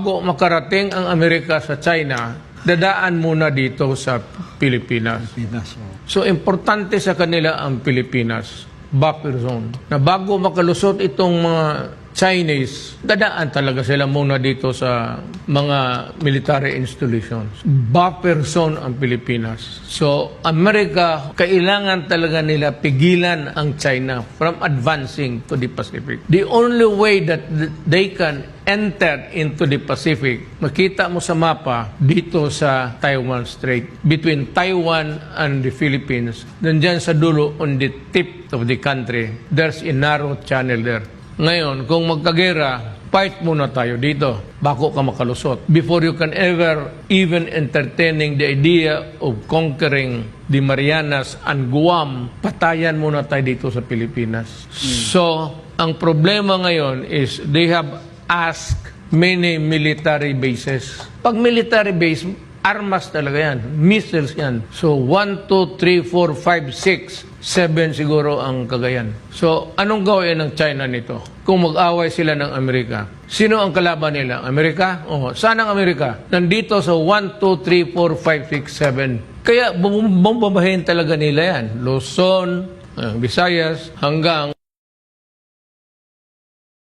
Bago makarating ang Amerika sa China, dadaan muna dito sa Pilipinas. Pinas. oh. So, importante sa kanila ang Pilipinas, buffer zone. Na bago makalusot itong mga Chinese, dadaan talaga sila muna dito sa mga military installations. Buffer zone ang Pilipinas. So, Amerika, kailangan talaga nila pigilan ang China from advancing to the Pacific. The only way that th- they can enter into the Pacific, makita mo sa mapa dito sa Taiwan Strait, between Taiwan and the Philippines, nandyan sa dulo on the tip of the country, there's a narrow channel there. Ngayon, kung magkagera, fight muna tayo dito bako ka makalusot. Before you can ever even entertaining the idea of conquering the Marianas and Guam, patayan muna tayo dito sa Pilipinas. So, ang problema ngayon is they have asked many military bases. Pag military base, armas talaga yan. Missiles yan. So, 1, 2, 3, 4, 5, 6, 7 siguro ang kagayan. So, anong gawin ng China nito? Kung mag-away sila ng Amerika. Sino ang kalaban nila? Amerika? O, saan ang Amerika? Nandito sa 1, 2, 3, 4, 5, 6, 7. Kaya bum- bombabahin talaga nila yan. Luzon, ah, Visayas, hanggang